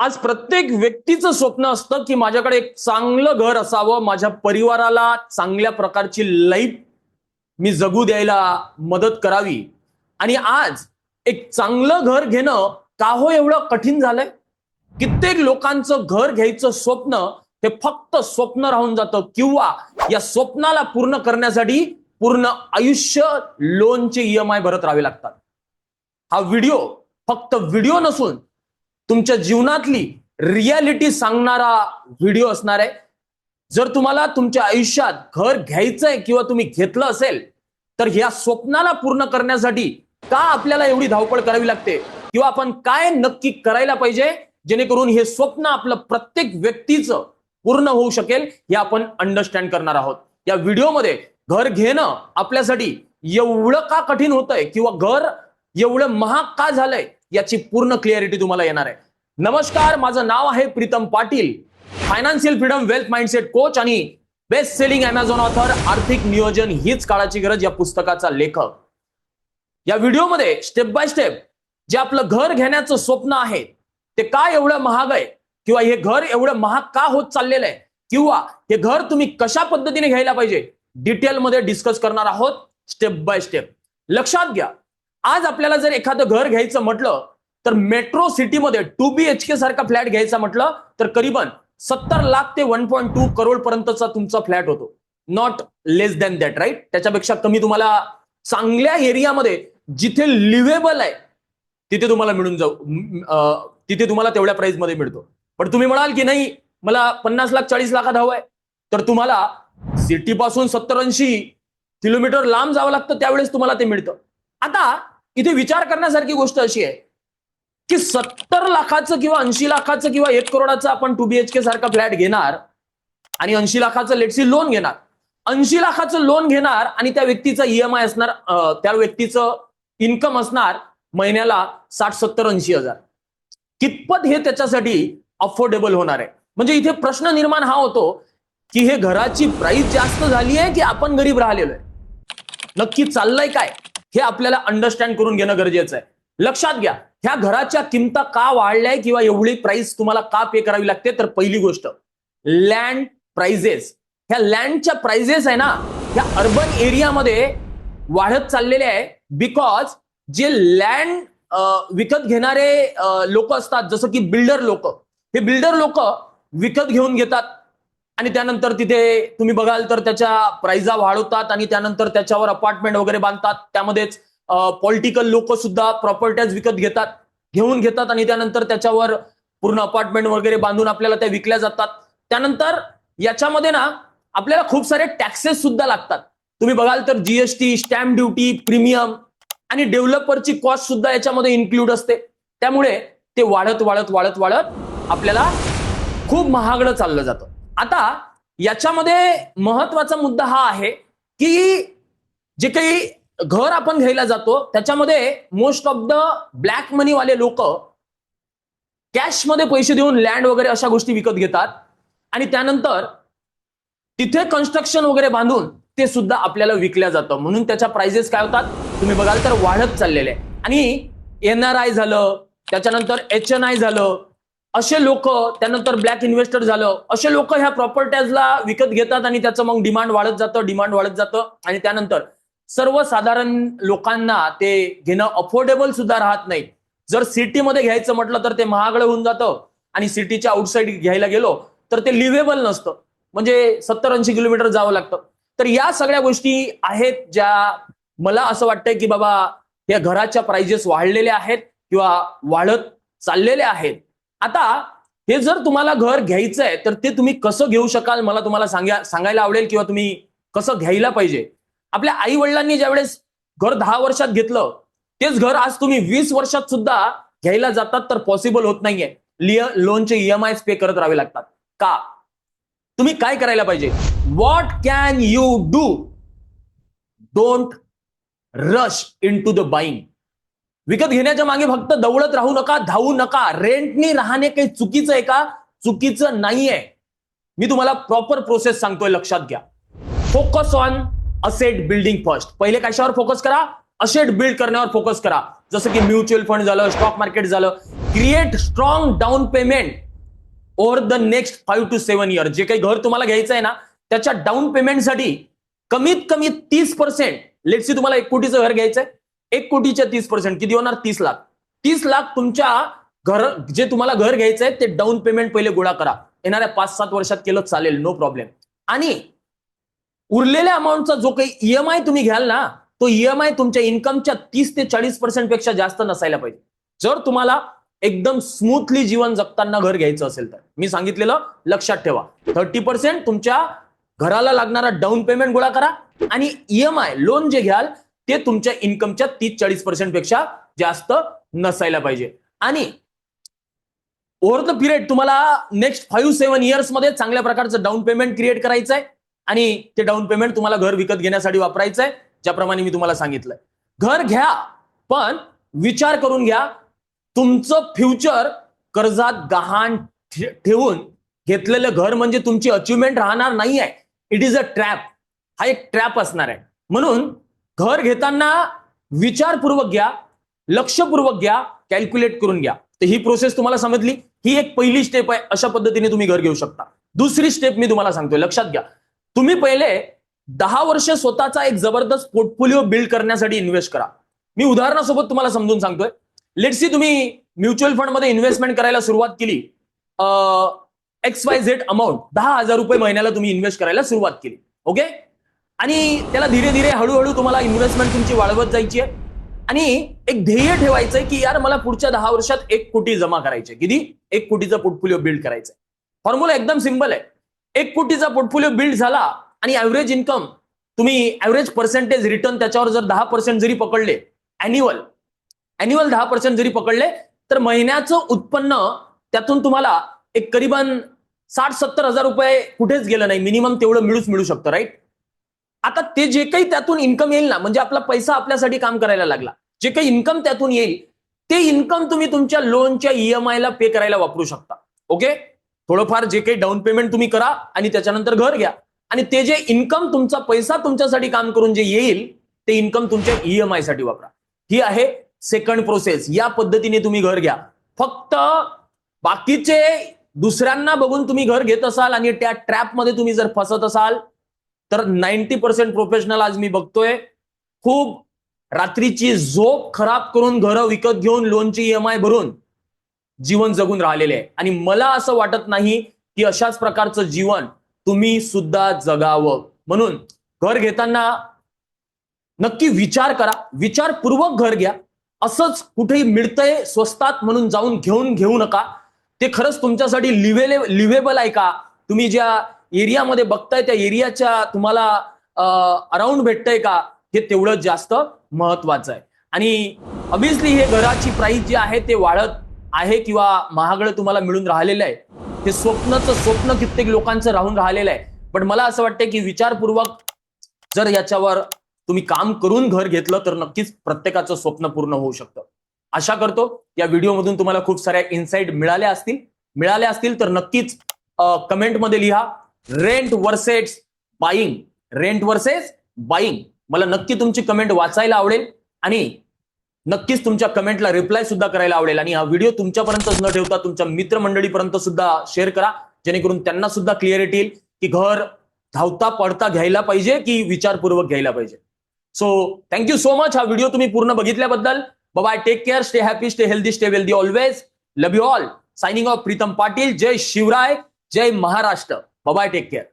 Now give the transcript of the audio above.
आज प्रत्येक व्यक्तीचं स्वप्न असतं की माझ्याकडे एक चांगलं घर असावं माझ्या परिवाराला चांगल्या प्रकारची लाईफ मी जगू द्यायला मदत करावी. आणि आज एक चांगलं घर घेणं का हो एवढं कठीण झालंय? कित्येक लोकांचं घर घ्यायचं स्वप्न हे फक्त स्वप्न राहून जातं. किंवा या स्वप्नाला पूर्ण करण्यासाठी पूर्ण आयुष्य लोनचे ईएमआय भरत राहावे लागतात. हा व्हिडिओ फक्त व्हिडिओ नसून तुमच्या जीवनातली रियालिटी सांगणारा व्हिडिओ असणार आहे. जर तुम्हाला तुमच्या आयुष्यात घर घ्यायचंय किंवा तुम्ही घेतलं असेल तर ह्या स्वप्नाला पूर्ण करण्यासाठी का आपल्याला एवढी धावपळ करावी लागते? किंवा आपण काय नक्की करायला पाहिजे? जेणेकरून हे स्वप्न आपलं प्रत्येक व्यक्तीचं पूर्ण होऊ शकेल हे आपण अंडरस्टँड करणार आहोत. या व्हिडिओमध्ये घर घेणं आपल्यासाठी एवढं का कठीण होतंय? किंवा घर एवढं महाग का झालंय? याची पूर्ण क्लिअरिटी तुम्हाला येणार आहे. नमस्कार माझं नाव आहे Pritam Patil financial freedom wealth mindset coach आणि बेस्ट सेलिंग अमेझॉन ऑथर आर्थिक नियोजन हीच काळाची गरज या पुस्तकाचा लेखक. या व्हिडिओमध्ये स्टेप बाय स्टेप जे आपलं घर घेण्याचं स्वप्न आहे ते का एवढं महाग आहे किंवा हे घर एवढं महाग का होत चाललेलं आहे किंवा हे घर तुम्ही कशा पद्धतीने घ्यायला पाहिजे डिटेलमध्ये डिस्कस करणार आहोत स्टेप बाय स्टेप लक्षात घ्या आज आपल्याला जर एखादं घर घ्यायचं म्हटलं तर मेट्रो सिटीमध्ये टू बी एच के सारखा फ्लॅट घ्यायचा म्हटलं तर करीबन सत्तर लाख ते वन पॉईंट टू करोड पर्यंतचा तुमचा फ्लॅट होतो. Not less than that right त्याच्यापेक्षा कमी तुम्हाला चांगल्या एरियामध्ये जिथे लिव्हेबल आहे तिथे तुम्हाला मिळून जाऊ तिथे तुम्हाला तेवढ्या प्राइसमध्ये मिळतो. पण तुम्ही म्हणाल की नाही मला पन्नास लाख चाळीस लाखात हवं आहे तर तुम्हाला सिटी पासून सत्तर ऐंशी किलोमीटर लांब जावं लागतं त्यावेळेस तुम्हाला ते मिळतं. आता इथे विचार करण्यासारखी गोष्ट अशी आहे की सत्तर लाखाचं किंवा ऐंशी लाखाचं किंवा एक करोडाचं आपण टू बीएचके सारखा फ्लॅट घेणार आणि ऐंशी लाखाचं लेटसी लोन घेणार. ऐंशी लाखाचं लोन घेणार आणि त्या व्यक्तीचा ईएमआय असणार त्या व्यक्तीचं इन्कम असणार महिन्याला साठ सत्तर ऐंशी हजार. कितपत हे त्याच्यासाठी अफोर्डेबल होणार आहे? म्हणजे इथे प्रश्न निर्माण हा होतो की हे घराची प्राइस जास्त झाली आहे की आपण गरीब राहिलेलो आहे? नक्की चाललंय काय? हे आपल्याला अंडरस्टँड करून घेणं गरजेचं आहे. लक्षात घ्या. ह्या घराच्या किमता का वाढल्याय किंवा एवढी प्राइस तुम्हाला का पे करावी लागते? तर पहिली गोष्ट लँड प्राइजेस ह्या लँडच्या प्राइजेस आहे ना ह्या अर्बन एरियामध्ये वाढत चाललेले आहे बिकॉज जे लँड विकत घेणारे लोक असतात जसं की बिल्डर लोक. हे बिल्डर लोक विकत घेऊन घेतात आणि त्यानंतर तिथे तुम्ही बघाल तर त्याच्या प्राइजा वाढवतात आणि त्यानंतर त्याच्यावर अपार्टमेंट वगैरे बांधतात. त्यामध्येच पॉलिटिकल लोक सुद्धा प्रॉपर्ट्याज विकत घेतात घेऊन घेतात आणि त्यानंतर त्याच्यावर पूर्ण अपार्टमेंट वगैरे बांधून आपल्याला त्या विकल्या जातात. त्यानंतर याच्यामध्ये ना आपल्याला खूप सारे टॅक्सेस सुद्धा लागतात. तुम्ही बघाल तर जीएसटी स्टॅम्प ड्युटी प्रीमियम आणि डेव्हलपरची कॉस्ट सुद्धा याच्यामध्ये इन्क्लूड असते. त्यामुळे ते वाढत वाढत वाढत वाढत आपल्याला खूप महागडं चाललं जातं. आता याच्यामध्ये महत्त्वाचा मुद्दा हा आहे की जे काही घर आपण घ्यायला जातो त्याच्यामध्ये most of the black money वाले लोक कॅशमध्ये पैसे देऊन लँड वगैरे अशा गोष्टी विकत घेतात. आणि त्यानंतर तिथे कन्स्ट्रक्शन वगैरे बांधून ते सुद्धा आपल्याला विकल्या जातं. म्हणून त्याच्या प्राइजेस काय होतात? तुम्ही बघाल तर वाढत चाललेले आणि एन आर आय झालं त्याच्यानंतर एच एन आय झालं असे लोक त्यानंतर ब्लॅक इन्व्हेस्टर झालं असे लोक ह्या प्रॉपर्टीजला विकत घेतात आणि त्याचं मग डिमांड वाढत जातं डिमांड वाढत जातं. आणि त्यानंतर सर्वसाधारण लोकांना ते घेणं अफोर्डेबल सुद्धा राहत नाही जर सिटीमध्ये घ्यायचं म्हटलं तर ते महागडं होऊन जातं आणि सिटीच्या आउटसाईड घ्यायला गेलो तर ते लिव्हेबल नसतं. म्हणजे सत्तर ऐंशी किलोमीटर जावं लागतं. तर या सगळ्या गोष्टी आहेत ज्या मला असं वाटतंय की बाबा या घराच्या प्राइजेस वाढलेल्या आहेत किंवा वाढत चाललेल्या आहेत. आता हे जर तुम्हाला घर घ्यायचं आहे तर ते तुम्ही कसं घेऊ शकाल? मला तुम्हाला सांगा सांगायला आवडेल किंवा तुम्ही कसं घ्यायला पाहिजे? आपल्या आई वडिलांनी ज्यावेळेस घर दहा वर्षात घेतलं तेच घर आज तुम्ही वीस वर्षात सुद्धा घ्यायला जातात तर पॉसिबल होत नाहीये. लिअ लोनचे ईएमआय पे करत राहावे लागतात. का? तुम्ही काय करायला पाहिजे? What can you do don't rush into the buying विकत घेण्याच्या मागे फक्त दौडत राहू नका धावू नका. रेंटनी राहणे काही चुकीचं आहे का? चुकीचं नाहीये. मी तुम्हाला प्रॉपर प्रोसेस सांगतोय लक्षात घ्या. Focus on asset building first पहिले कशावर फोकस करा? असेट बिल्ड करण्यावर फोकस करा. जसं की म्युच्युअल फंड झालं स्टॉक मार्केट झालं. Create strong down payment over the next five to seven year जे काही घर तुम्हाला घ्यायचं आहे ना त्याच्या डाऊन पेमेंटसाठी कमीत कमी तीस पर्सेंट लेटसी तुम्हाला एक कोटीचं घर घ्यायचंय एक कोटीच्या तीस पर्सेंट किती होणार? तीस लाख. तीस लाख तुमच्या घर जे तुम्हाला घर घ्यायचंय ते डाऊन पेमेंट पहिले गोळा करा. येणाऱ्या पाच सात वर्षात केलं चालेल नो प्रॉब्लेम आणि उरलेल्या अमाऊंटचा जो काही ईएमआय तुम्ही घ्याल ना तो ईएमआय तुमच्या इन्कमच्या तीस ते चाळीस पर्सेंटपेक्षा जास्त नसायला पाहिजे. जर तुम्हाला एकदम स्मूथली जीवन जगताना घर घ्यायचं असेल तर. मी सांगितलेलं लक्षात ठेवा. थर्टी पर्सेंट तुमच्या घराला लागणारा डाऊन पेमेंट गोळा करा आणि ईएमआय लोन जे घ्याल ते तुमच्या इन्कमच्या तीस चाळीस पर्सेंटपेक्षा जास्त नसायला पाहिजे. आणि ओव्हर द पिरियड तुम्हाला नेक्स्ट फाईव्ह सेव्हन इयर्समध्ये चांगल्या प्रकारचं डाऊन पेमेंट क्रिएट करायचं आहे आणि ते डाऊन पेमेंट तुम्हाला घर विकत घेण्यासाठी वापरायचं आहे ज्याप्रमाणे मी तुम्हाला सांगितलंय. घर घ्या पण विचार करून घ्या तुमचं फ्युचर कर्जात गहाण ठेवून घेतलेलं घर म्हणजे तुमची अचिव्हमेंट राहणार नाही आहे इट इज अ ट्रॅप हा एक ट्रॅप असणार आहे. म्हणून घर घेताना विचारपूर्वक घ्या लक्षपूर्वक घ्या कॅल्क्युलेट करून घ्या. तर ही प्रोसेस तुम्हाला समजली. ही एक पहिली स्टेप आहे. अशा पद्धतीने तुम्ही घर घेऊ शकता. दुसरी स्टेप मी तुम्हाला सांगतोय. लक्षात घ्या. तुम्ही पहिले दहा वर्ष स्वतःचा एक जबरदस्त पोर्टफोलिओ बिल्ड करण्यासाठी इन्व्हेस्ट करा. मी उदाहरणासोबत तुम्हाला समजून सांगतोय. लेटसी तुम्ही म्युच्युअल फंडमध्ये इन्व्हेस्टमेंट करायला सुरुवात केली. एक्स वाय झेड अमाऊंट दहा हजार रुपये महिन्याला तुम्ही इन्व्हेस्ट करायला सुरुवात केली. ओके आणि त्याला धीरे धीरे हळूहळू तुम्हाला इन्व्हेस्टमेंट तुमची वाढवत जायची आहे. आणि एक ध्येय ठेवायचंय की यार मला पुढच्या दहा वर्षात एक कोटी जमा करायचे किती? एक कोटीचा पोर्टफोलिओ बिल्ड करायचा फॉर्म्युला एकदम सिंपल आहे. एक कोटीचा पोर्टफोलिओ बिल्ड झाला आणि ऍव्हरेज इन्कम तुम्ही ऍव्हरेज पर्सेंटेज रिटर्न त्याच्यावर जर दहा पर्सेंट जरी पकडले अॅन्युअल अॅन्युअल दहा पर्सेंट जरी पकडले तर महिन्याचं उत्पन्न त्यातून तुम्हाला एक करीबन साठ सत्तर हजार रुपये कुठेच गेलं नाही. मिनिमम तेवढं मिळूच मिळू शकतं राईट आता ते जे काही त्यातून इन्कम येईल ना म्हणजे आपला पैसा आपल्यासाठी काम करायला लागला. जे काही इन्कम त्यातून येईल ते इन्कम तुम्ही तुमच्या लोनच्या ईएमआय ला पे करायला वापरू शकता. ओके थोडंफार जे काही डाऊन पेमेंट तुम्ही करा आणि त्याच्यानंतर घर घ्या. आणि ते जे इन्कम तुमचा पैसा तुमच्यासाठी काम करून जे येईल ते इन्कम तुमच्या ईएमआयसाठी वापरा. ही आहे सेकंड प्रोसेस या पद्धतीने तुम्ही घर घ्या. फक्त बाकीचे दुसऱ्यांना बघून तुम्ही घर घेत असाल आणि त्या ट्रॅपमध्ये तुम्ही जर फसत असाल तर नाईन्टी पर्सेंट प्रोफेशनल आज मी बघतोय. खूप रात्रीची झोप खराब करून घरं विकत घेऊन लोनची ईएमआय भरून जीवन जगून राहिलेले आहे. आणि मला असं वाटत नाही की अशाच प्रकारचं जीवन तुम्ही सुद्धा जगावं. म्हणून घर घेताना नक्की विचार करा. विचारपूर्वक घर घ्या. असंच कुठेही मिळतंय स्वस्तात म्हणून जाऊन घेऊन घेऊ नका. ते खरंच तुमच्यासाठी लिवेले लिव्हेबल आहे का? तुम्ही ज्या एरियामध्ये बघताय त्या एरियाच्या तुम्हाला अराउंड भेटतंय का? हे तेवढं जास्त महत्वाचं आहे. आणि ऑब्विसली हे घराची प्राइस जी आहे ते वाढत आहे किंवा महागडं तुम्हाला मिळून राहिलेलं आहे ते स्वप्नचं स्वप्न कित्येक लोकांचं राहून राहिलेलं आहे. पण मला असं वाटतं की विचारपूर्वक जर याच्यावर तुम्ही काम करून घर घेतलं तर नक्कीच प्रत्येकाचं स्वप्न पूर्ण होऊ शकतं. आशा करतो या व्हिडिओमधून तुम्हाला खूप साऱ्या इन्साईट मिळाल्या असतील. मिळाल्या असतील तर नक्कीच कमेंटमध्ये लिहा rent versus buying rent versus buying मला नक्की तुमची कमेंट वाचायला आवडेल. आणि नक्कीच तुमच्या कमेंटला रिप्लाय सुद्धा करायला आवडेल. आणि हा व्हिडिओ तुमच्यापर्यंतच न ठेवता तुमच्या मित्रमंडळीपर्यंत सुद्धा शेअर करा. जेणेकरून त्यांना सुद्धा क्लिअरिटी येईल की घर धावता पडता घ्यायला पाहिजे की विचारपूर्वक घ्यायला पाहिजे. So thank you so much हा व्हिडिओ तुम्ही पूर्ण बघितल्याबद्दल. Bye take care stay happy stay healthy stay wealthy always love you all signing off Pritam Patil. जय शिवराय. जय महाराष्ट्र. Bye take care